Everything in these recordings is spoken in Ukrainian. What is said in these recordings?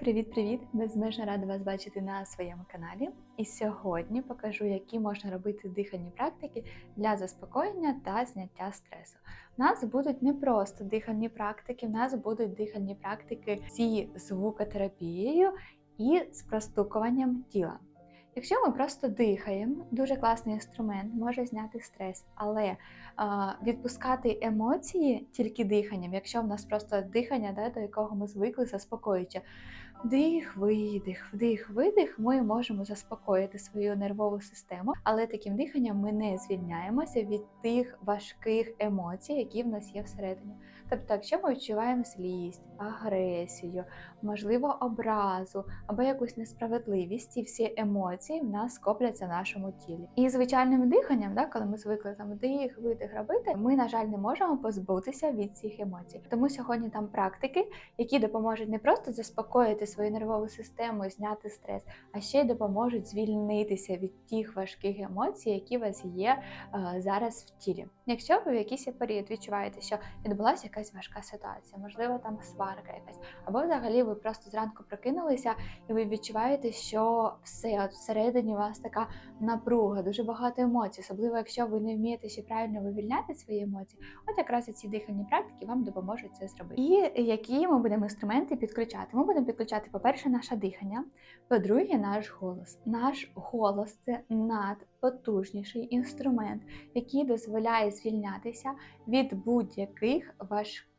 Привіт-привіт! Безмежно рада вас бачити на своєму каналі. І сьогодні покажу, які можна робити дихальні практики для заспокоєння та зняття стресу. У нас будуть не просто дихальні практики, в нас будуть дихальні практики зі звукотерапією і з простукуванням тіла. Якщо ми просто дихаємо, дуже класний інструмент може зняти стрес, але відпускати емоції тільки диханням, якщо в нас просто дихання, да, до якого ми звикли, заспокоюючи. Вдих, видих, вдих, видих, ми можемо заспокоїти свою нервову систему, але таким диханням ми не звільняємося від тих важких емоцій, які в нас є всередині. Тобто, якщо ми відчуваємо злість, агресію, можливо, образу або якусь несправедливість, ці всі емоції в нас скопляться в нашому тілі. І звичайним диханням, да, коли ми звикли там вдих, видих робити, ми, на жаль, не можемо позбутися від цих емоцій. Тому сьогодні там практики, які допоможуть не просто заспокоїти свою нервову систему і зняти стрес, а ще й допоможуть звільнитися від тих важких емоцій, які у вас є е, зараз в тілі. Якщо ви в якийсь період відчуваєте, що відбулася якась важка ситуація, можливо, там сварка якась, або взагалі ви просто зранку прокинулися і ви відчуваєте, що все от всередині у вас така напруга, дуже багато емоцій, особливо якщо ви не вмієте ще правильно вивільняти свої емоції. От якраз ці дихальні практики вам допоможуть це зробити. І які ми будемо інструменти підключати? Ми будемо підключати, по-перше, наше дихання, по-друге, наш голос. Наш голос це надпотужніший інструмент, який дозволяє звільнятися від будь-яких важких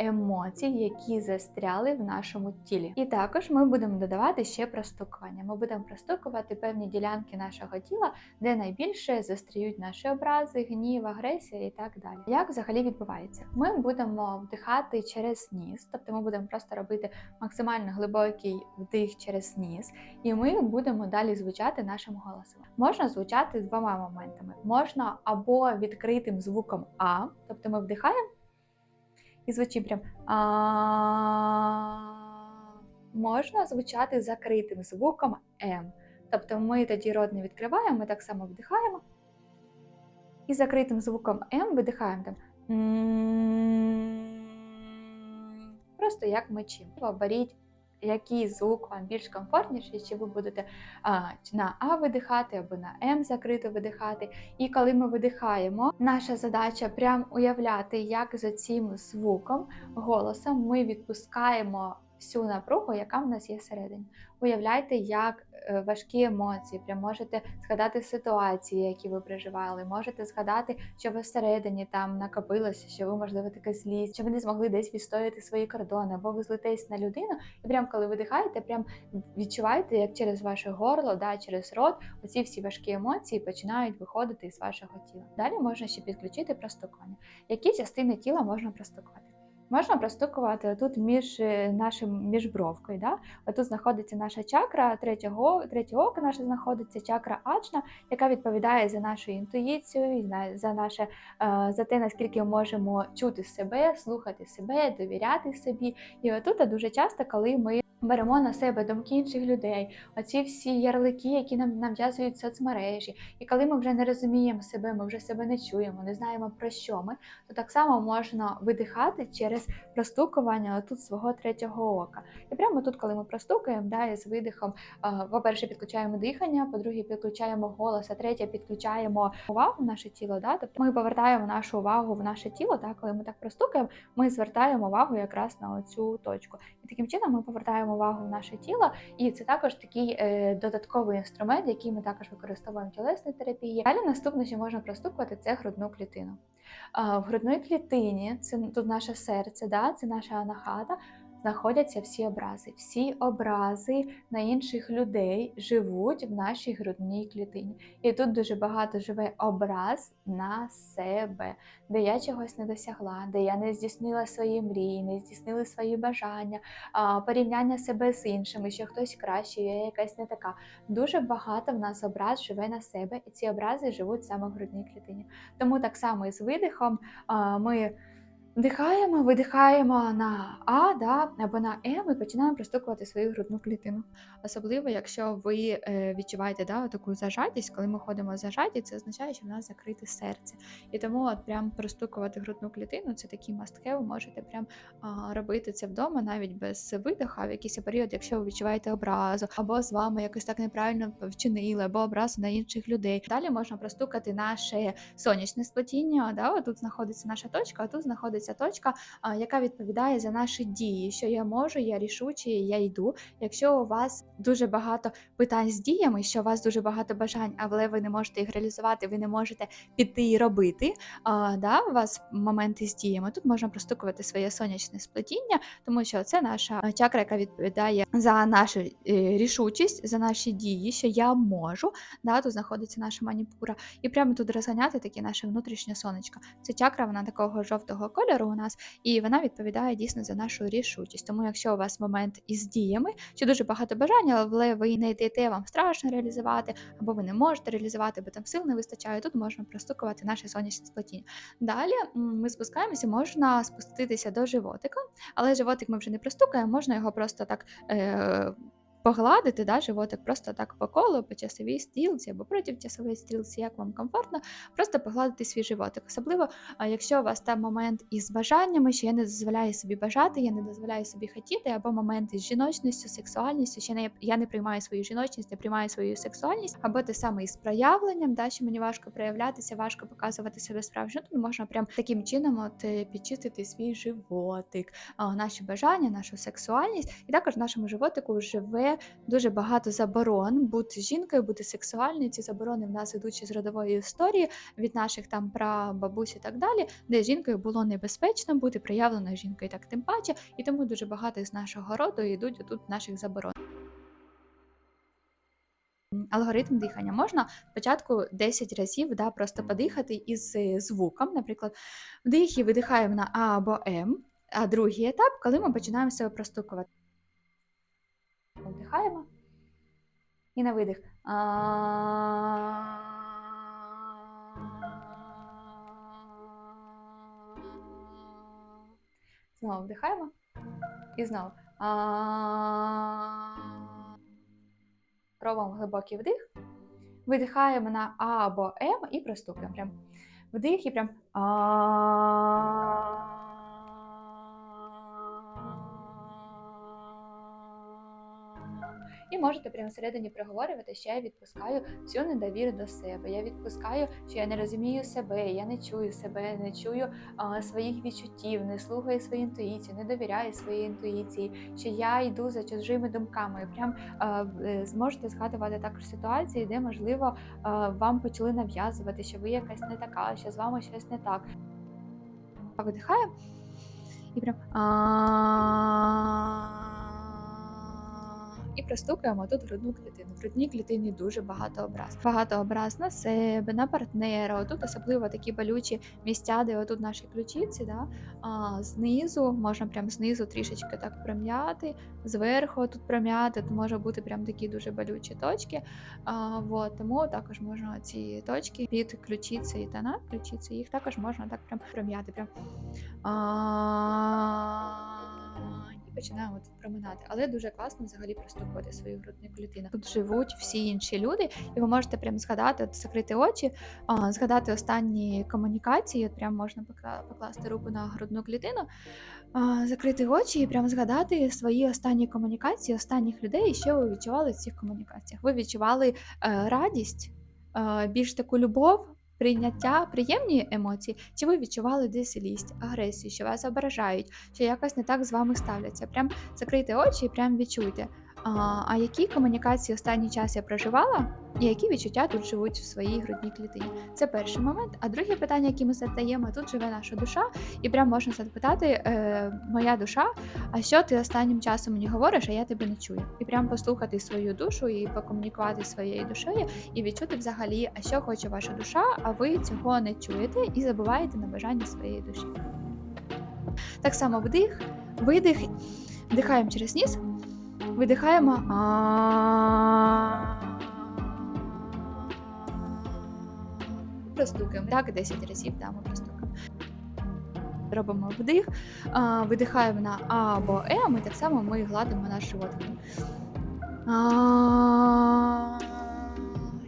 емоцій, які застряли в нашому тілі. І також ми будемо додавати ще простукування. Ми будемо простукувати певні ділянки нашого тіла, де найбільше застряють наші образи, гнів, агресія і так далі. Як взагалі відбувається? Ми будемо вдихати через ніс, тобто ми будемо просто робити максимально глибокий вдих через ніс, і ми будемо далі звучати нашим голосом. Можна звучати двома моментами: можна або відкритим звуком А, тобто ми вдихаємо і звучить прям а можна звучати закритим звуком М. Тобто ми тоді рот не відкриваємо, ми так само вдихаємо. І закритим звуком М видихаємо там. Просто як мечі. Оберіть, який звук вам більш комфортніший, чи ви будете а, на А видихати або на М закрито видихати. І коли ми видихаємо, наша задача прям уявляти, як за цим звуком, голосом ми відпускаємо всю напругу, яка в нас є всередині. Уявляйте, як е, важкі емоції, прям можете згадати ситуації, які ви переживали, можете згадати, що ви всередині там накопилося, що ви, можливо, така злість, що ви не змогли десь відстояти свої кордони, або ви злитесь на людину, і прям коли видихаєте, прям відчуваєте, як через ваше горло, да, через рот, оці всі важкі емоції починають виходити із вашого тіла. Далі можна ще підключити простукування. Які частини тіла можна простукувати? Можна простукувати тут між нашим нашим міжбровкою. Да? Отут знаходиться наша чакра третього третього око наша знаходиться чакра ачна, яка відповідає за нашу інтуїцію, за наше е, за те, наскільки можемо чути себе, слухати себе, довіряти собі. І отут дуже часто, коли ми беремо на себе думки інших людей, оці всі ярлики, які нам нав'язують соцмережі. І коли ми вже не розуміємо себе, ми вже себе не чуємо, не знаємо про що ми, то так само можна видихати через простукування тут свого третього ока. І прямо тут, коли ми простукаємо, да, з видихом, по-перше, підключаємо дихання, по-друге, підключаємо голос, а третє підключаємо увагу в наше тіло. Да? Тобто ми повертаємо нашу увагу в наше тіло, да? коли ми так простукаємо, ми звертаємо увагу якраз на оцю точку. І таким чином ми повертаємо увагу в наше тіло, і це також такий е, додатковий інструмент, який ми також використовуємо в тілесній терапії. Далі наступне, що можна простукувати, це грудну клітину. В грудної клітині це тут наше серце, да, це наша анахата знаходяться всі образи. Всі образи на інших людей живуть в нашій грудній клітині. І тут дуже багато живе образ на себе, де я чогось не досягла, де я не здійснила свої мрії, не здійснила свої бажання, порівняння себе з іншими, що хтось краще, я якась не така. Дуже багато в нас образ живе на себе, і ці образи живуть саме в грудній клітині. Тому так само і з видихом ми Вдихаємо, видихаємо на А, да, або на М і починаємо простукувати свою грудну клітину. Особливо, якщо ви е, відчуваєте да, таку зажатість, коли ми ходимо зажаті, це означає, що в нас закрите серце. І тому от прям простукувати грудну клітину це такий мастхев, ви можете прям а, робити це вдома, навіть без видиха, в якийсь період, якщо ви відчуваєте образу, або з вами якось так неправильно вчинили, або образу на інших людей. Далі можна простукати наше сонячне сплетіння. Да, тут знаходиться наша точка, а тут знаходиться точка, яка відповідає за наші дії. Що я можу, я рішучий, я йду. Якщо у вас дуже багато питань з діями, що у вас дуже багато бажань, але ви не можете їх реалізувати, ви не можете піти і робити. Да, у вас моменти з діями. Тут можна простукувати своє сонячне сплетіння, тому що це наша чакра, яка відповідає за нашу е, рішучість, за наші дії, що я можу. Да, тут знаходиться наша маніпура, і прямо тут розганяти таке наше внутрішнє сонечко. Це чакра, вона такого жовтого кольору у нас, і вона відповідає дійсно за нашу рішучість. Тому, якщо у вас момент із діями, чи дуже багато бажання, але ви не йдете, вам страшно реалізувати, або ви не можете реалізувати, бо там сил не вистачає. Тут можна простукувати наше сонячне сплетіння. Далі ми спускаємося, можна спуститися до животика, але животик ми вже не простукаємо, можна його просто так. Е- Погладити да, животик просто так по колу, по часовій стрілці або проти часової стрілці, як вам комфортно, просто погладити свій животик. Особливо, якщо у вас там момент із бажаннями, що я не дозволяю собі бажати, я не дозволяю собі хотіти, або моменти з жіночністю, сексуальністю, що не, я не приймаю свою жіночність, не приймаю свою сексуальність, або те саме із проявленням, да, що мені важко проявлятися, важко показувати себе справжньо, то можна прям таким чином от е, підчистити свій животик, наші бажання, нашу сексуальність, і також нашому животику живе дуже багато заборон бути жінкою, бути сексуальною. Ці заборони в нас ідуть з родової історії від наших там прабабусь і так далі, де жінкою було небезпечно бути проявленою жінкою, так тим паче, і тому дуже багато з нашого роду йдуть тут наших заборон. Алгоритм дихання можна спочатку 10 разів да, просто подихати із е, звуком. Наприклад, вдих і видихаємо на А або М. А другий етап, коли ми починаємо себе простукувати. Вдихаємо. І на видих. Знову вдихаємо. І знову. Робимо глибокий вдих. Видихаємо на А або М і простукаємо. Прям вдих і прям. І можете прямо всередині проговорювати, що я відпускаю всю недовіру до себе. Я відпускаю, що я не розумію себе, я не чую себе, не чую а, своїх відчуттів, не слухаю свою інтуїцію, не довіряю своїй інтуїції, що я йду за чужими думками. Прям а, е, зможете згадувати також ситуації, де можливо а, вам почали нав'язувати, що ви якась не така, що з вами щось не так. Видихаю і прям. І простукаємо тут грудну клітину. В грудній клітині дуже багато образ. Багато образ на себе, на партнера. Тут особливо такі болючі місця, де отут наші ключиці, да? а, знизу, можна прям знизу трішечки так пром'яти, зверху тут пром'яти, тут може бути прям такі дуже болючі точки. А, вот, тому також можна ці точки під ключиці та на ключиці, їх також можна так прям пром'яти. Прям. А, і починаємо тут проминати. Але дуже класно взагалі простукувати свою грудну клітину. Тут живуть всі інші люди, і ви можете прям згадати, от закрити очі, а, згадати останні комунікації. От прям можна покла- покласти руку на грудну клітину, а, закрити очі і прям згадати свої останні комунікації, останніх людей, і що ви відчували в цих комунікаціях. Ви відчували е, радість, е, більш таку любов. Прийняття, приємні емоції, чи ви відчували десь лість, агресію, що вас ображають, що якось не так з вами ставляться. Прям закрийте очі і прям відчуйте. А, а які комунікації останній час я проживала, і які відчуття тут живуть в своїй грудній клітині? Це перший момент. А друге питання, яке ми задаємо, тут живе наша душа, і прям можна запитати, е, моя душа, а що ти останнім часом мені говориш, а я тебе не чую? І прям послухати свою душу і покомунікувати своєю душею, і відчути взагалі, а що хоче ваша душа, а ви цього не чуєте і забуваєте на бажання своєї душі. Так само вдих, видих, вдихаємо через ніс, видихаємо. Простукаємо. Так, 10 разів да, ми простукаємо. робимо вдих, а, видихаємо на А або М, і так само ми гладимо наш животик. А,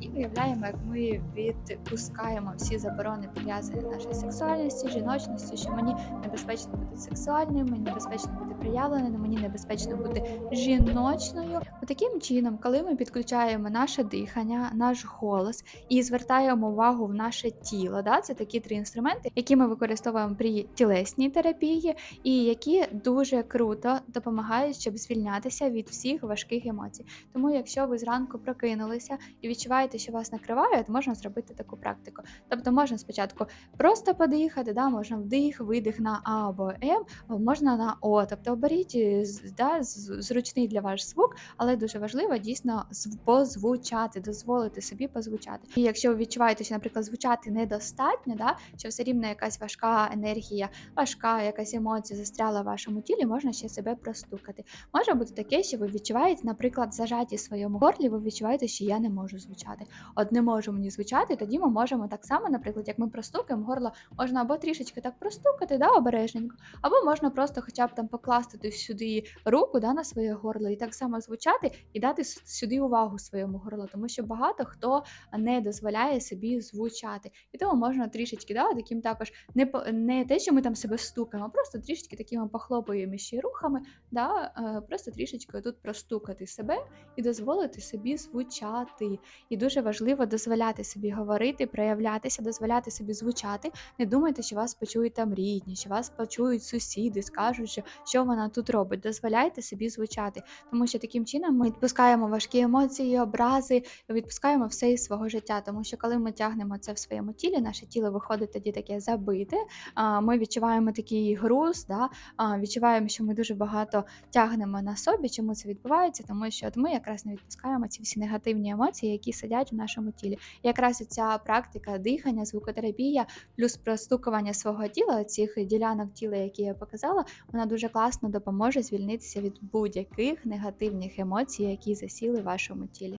І уявляємо, як ми відпускаємо всі заборони пов'язані з нашою сексуальністю, жіночністю, що мені небезпечно бути сексуальним, мені небезпечно бути проявленим, мені небезпечно бути жіночною. Таким чином, коли ми підключаємо наше дихання, наш голос і звертаємо увагу в наше тіло, да, це такі три інструменти, які ми використовуємо при тілесній терапії, і які дуже круто допомагають, щоб звільнятися від всіх важких емоцій. Тому, якщо ви зранку прокинулися і відчуваєте, що вас накриває, то можна зробити таку практику. Тобто можна спочатку просто подихати, да, можна вдих, видих на А або М, можна на О. Тобто оберіть е, да, зручний для вас звук, але дуже важливо дійсно позвучати, дозволити собі позвучати. І якщо ви відчуваєте, що, наприклад, звучати недостатньо, да, що все рівно якась важка енергія, важка якась емоція застряла в вашому тілі, можна ще себе простукати. Може бути таке, що ви відчуваєте, наприклад, зажаті в своєму горлі, ви відчуваєте, що я не можу звучати. От не можу мені звучати, тоді ми можемо так само, наприклад, як ми простукаємо горло, можна або трішечки так простукати, да, обережненько, або можна просто хоча б там покласти десь сюди руку да, на своє горло і так само звучати і дати сюди увагу своєму горлу, тому що багато хто не дозволяє собі звучати. І тому можна трішечки, да, таким також не, не те, що ми там себе стукаємо, а просто трішечки такими похлопуємо ще рухами, да, е, просто трішечки тут простукати себе і дозволити собі звучати. І дуже важливо дозволяти собі говорити, проявлятися, дозволяти собі звучати. Не думайте, що вас почують там рідні, що вас почують сусіди, скажуть, що, що вона тут робить. Дозволяйте собі звучати, тому що таким чином ми відпускаємо важкі емоції, образи, відпускаємо все із свого життя. Тому що коли ми тягнемо це в своєму тілі, наше тіло виходить тоді таке забите. Ми відчуваємо такий груз, да, відчуваємо, що ми дуже багато тягнемо на собі. Чому це відбувається? Тому що от ми якраз не відпускаємо ці всі негативні емоції, які сидять у нашому тілі. Якраз ця практика дихання, звукотерапія, плюс простукування свого тіла, цих ділянок тіла, які я показала, вона дуже класно допоможе звільнитися від будь-яких негативних емоцій, які засіли в вашому тілі.